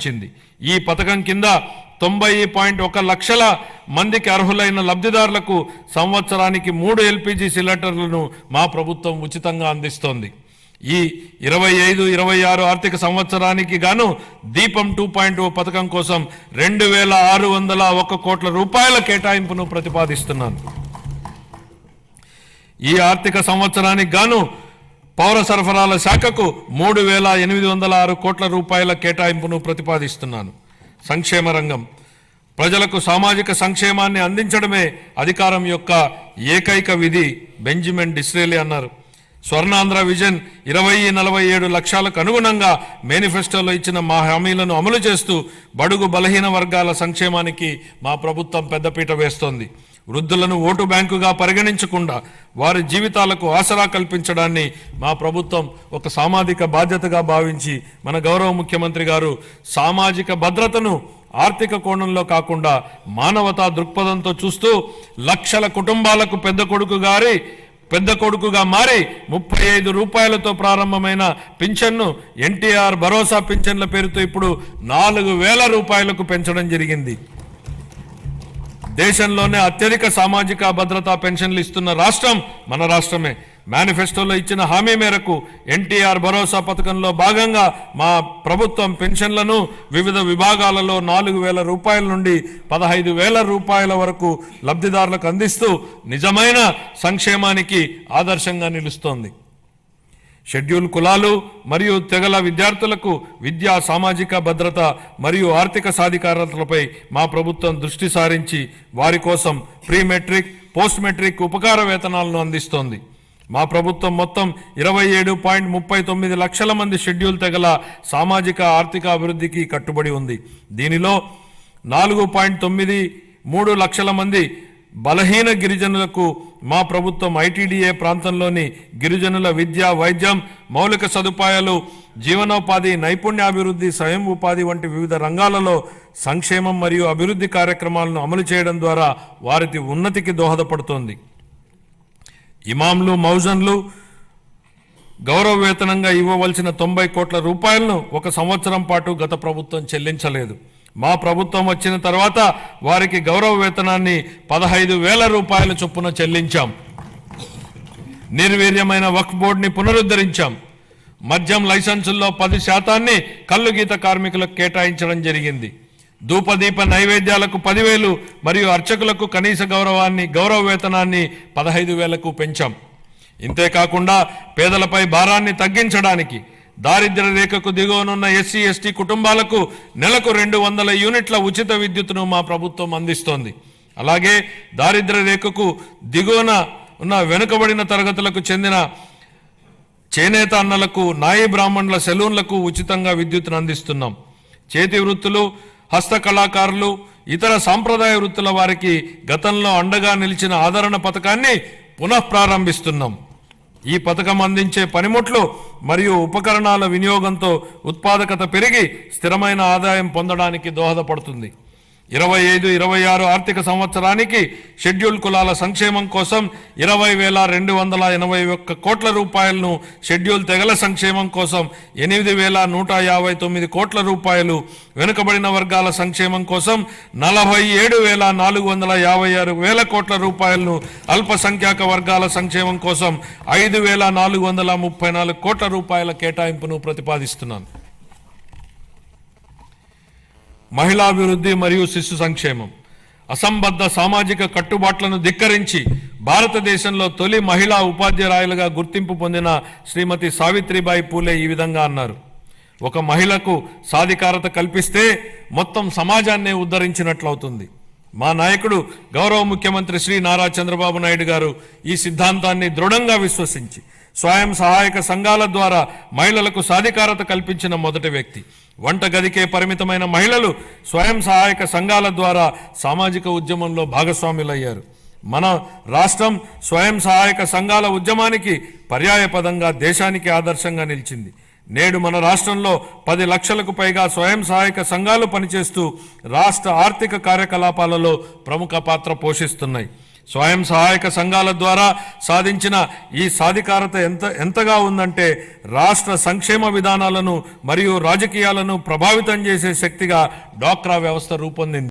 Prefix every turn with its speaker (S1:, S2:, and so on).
S1: పెంచింది ఈ పథకం కింద తొంభై పాయింట్ ఒక లక్షల మందికి అర్హులైన లబ్ధిదారులకు సంవత్సరానికి మూడు ఎల్పిజి సిలిండర్లను మా ప్రభుత్వం ఉచితంగా అందిస్తోంది. ఈ ఇరవై ఐదు ఇరవై ఆరు ఆర్థిక సంవత్సరానికి గాను దీపం టూ పాయింట్ ఓ పథకం కోసం రెండు వేల ఆరు వందల ఒక కోట్ల రూపాయల కేటాయింపును ప్రతిపాదిస్తున్నాను. ఈ ఆర్థిక సంవత్సరానికి గాను పౌర సరఫరాల శాఖకు మూడు వేల ఎనిమిది వందల ఆరు కోట్ల రూపాయల కేటాయింపును ప్రతిపాదిస్తున్నాను. సంక్షేమ రంగం. ప్రజలకు సామాజిక సంక్షేమాన్ని అందించడమే అధికారం యొక్క ఏకైక విధి బెంజమిన్ డిస్రేలి అన్నారు. స్వర్ణాంధ్ర విజన్ ఇరవై నలభై ఏడు లక్ష్యాలకు అనుగుణంగా మేనిఫెస్టోలో ఇచ్చిన మా హామీలను అమలు చేస్తూ బడుగు బలహీన వర్గాల సంక్షేమానికి మా ప్రభుత్వం పెద్దపీట వేస్తోంది. వృద్ధులను ఓటు బ్యాంకుగా పరిగణించకుండా వారి జీవితాలకు ఆసరా కల్పించడాన్ని మా ప్రభుత్వం ఒక సామాజిక బాధ్యతగా భావించి మన గౌరవ ముఖ్యమంత్రి గారు సామాజిక భద్రతను ఆర్థిక కోణంలో కాకుండా మానవతా దృక్పథంతో చూస్తూ లక్షల కుటుంబాలకు పెద్ద కొడుకు గారి పెద్ద కొడుకుగా మారి ముప్పై ఐదు రూపాయలతో ప్రారంభమైన పింఛన్ను ఎన్టీఆర్ భరోసా పింఛన్ల పేరుతో ఇప్పుడు నాలుగు వేల రూపాయలకు పెంచడం జరిగింది. దేశంలోనే అత్యధిక సామాజిక భద్రతా పెన్షన్లు ఇస్తున్న రాష్ట్రం మన రాష్ట్రమే. మేనిఫెస్టోలో ఇచ్చిన హామీ మేరకు ఎన్టీఆర్ భరోసా పథకంలో భాగంగా మా ప్రభుత్వం పెన్షన్లను వివిధ విభాగాలలో నాలుగు వేల రూపాయల నుండి పదహైదు వేల రూపాయల వరకు లబ్ధిదారులకు అందిస్తూ నిజమైన సంక్షేమానికి ఆదర్శంగా నిలుస్తోంది. షెడ్యూల్ కులాలు మరియు తెగల విద్యార్థులకు విద్యా సామాజిక భద్రత మరియు ఆర్థిక సాధికారతలపై మా ప్రభుత్వం దృష్టి సారించి వారి కోసం ప్రీ మెట్రిక్ పోస్ట్ మెట్రిక్ ఉపకార వేతనాలను అందిస్తోంది. మా ప్రభుత్వం మొత్తం ఇరవై ఏడు పాయింట్ ముప్పై తొమ్మిది లక్షల మంది షెడ్యూల్ తెగల సామాజిక ఆర్థిక అభివృద్ధికి కట్టుబడి ఉంది. దీనిలో నాలుగు పాయింట్ తొమ్మిది మూడు లక్షల మంది బలహీన గిరిజనులకు మా ప్రభుత్వం ఐటీడీఏ ప్రాంతంలోని గిరిజనుల విద్య వైద్యం మౌలిక సదుపాయాలు జీవనోపాధి నైపుణ్యాభివృద్ధి స్వయం ఉపాధి వంటి వివిధ రంగాలలో సంక్షేమం మరియు అభివృద్ధి కార్యక్రమాలను అమలు చేయడం ద్వారా వారికి ఉన్నతికి దోహదపడుతోంది. ఇమాంలు మౌజన్లు గౌరవ వేతనంగా ఇవ్వవలసిన తొంభై కోట్ల రూపాయలను ఒక సంవత్సరం పాటు గత ప్రభుత్వం చెల్లించలేదు. మా ప్రభుత్వం వచ్చిన తర్వాత వారికి గౌరవ వేతనాన్ని పదహైదు వేల రూపాయల చొప్పున చెల్లించాం. నిర్వీర్యమైన వక్ఫ్ బోర్డుని పునరుద్ధరించాం. మద్యం లైసెన్సుల్లో పది శాతాన్ని కళ్ళు గీత కార్మికులకు కేటాయించడం జరిగింది. ధూపదీప నైవేద్యాలకు పదివేలు మరియు అర్చకులకు కనీస గౌరవాన్ని గౌరవ వేతనాన్ని పదహైదు వేలకు పెంచాం. ఇంతేకాకుండా పేదలపై భారాన్ని తగ్గించడానికి దారిద్ర్య రేఖకు దిగువనున్న ఎస్సీ ఎస్టీ కుటుంబాలకు నెలకు రెండు వందల యూనిట్ల ఉచిత విద్యుత్తును మా ప్రభుత్వం అందిస్తోంది. అలాగే దారిద్ర్య రేఖకు దిగువన ఉన్న వెనుకబడిన తరగతులకు చెందిన చేనేత అన్నలకు నాయి బ్రాహ్మణుల సెలూన్లకు ఉచితంగా విద్యుత్ను అందిస్తున్నాం. చేతి వృత్తులు హస్తకళాకారులు ఇతర సాంప్రదాయ వృత్తుల వారికి గతంలో అండగా నిలిచిన ఆదరణ పథకాన్ని పునఃప్రారంభిస్తున్నాం. ఈ పథకం అందించే పనిముట్లు మరియు ఉపకరణాల వినియోగంతో ఉత్పాదకత పెరిగి స్థిరమైన ఆదాయం పొందడానికి దోహదపడుతుంది. ఇరవై ఐదు ఇరవై ఆరు ఆర్థిక సంవత్సరానికి షెడ్యూల్ కులాల సంక్షేమం కోసం ఇరవై వేల రెండు వందల ఎనభై ఒక్క కోట్ల రూపాయలను షెడ్యూల్ తెగల సంక్షేమం కోసం ఎనిమిది వేల నూట యాభై తొమ్మిది కోట్ల రూపాయలు వెనుకబడిన వర్గాల సంక్షేమం కోసం నలభై ఏడు వేల నాలుగు వందల యాభై ఆరు వేల కోట్ల రూపాయలను అల్పసంఖ్యాక వర్గాల సంక్షేమం కోసం ఐదు వేల నాలుగు వందల ముప్పై నాలుగు కోట్ల రూపాయల కేటాయింపును ప్రతిపాదిస్తున్నాను. మహిళాభివృద్ధి మరియు శిశు సంక్షేమం. అసంబద్ధ సామాజిక కట్టుబాట్లను ధిక్కరించి భారతదేశంలో తొలి మహిళా ఉపాధ్యాయులుగా గుర్తింపు పొందిన శ్రీమతి సావిత్రిబాయి పూలే ఈ విధంగా అన్నారు. ఒక మహిళకు సాధికారత కల్పిస్తే మొత్తం సమాజాన్నే ఉద్ధరించినట్లవుతుంది. మా నాయకుడు గౌరవ ముఖ్యమంత్రి శ్రీ నారా చంద్రబాబు నాయుడు గారు ఈ సిద్ధాంతాన్ని దృఢంగా విశ్వసించి స్వయం సహాయక సంఘాల ద్వారా మహిళలకు సాధికారత కల్పించిన మొదటి వ్యక్తి. వంట గదికే పరిమితమైన మహిళలు స్వయం సహాయక సంఘాల ద్వారా సామాజిక ఉద్యమంలో భాగస్వాములయ్యారు. మన రాష్ట్రం స్వయం సహాయక సంఘాల ఉద్యమానికి పర్యాయపదంగా దేశానికి ఆదర్శంగా నిలిచింది. నేడు మన రాష్ట్రంలో పది లక్షలకు పైగా స్వయం సహాయక సంఘాలు పనిచేస్తూ రాష్ట్ర ఆర్థిక కార్యకలాపాలలో ప్రముఖ పాత్ర పోషిస్తున్నాయి. స్వయం సహాయక సంఘాల ద్వారా సాధించిన ఈ సాధికారత ఎంత ఎంతగా ఉందంటే రాష్ట్ర సంక్షేమ విధానాలను మరియు రాజకీయాలను ప్రభావితం చేసే శక్తిగా డ్వాక్రా వ్యవస్థ రూపొందింది.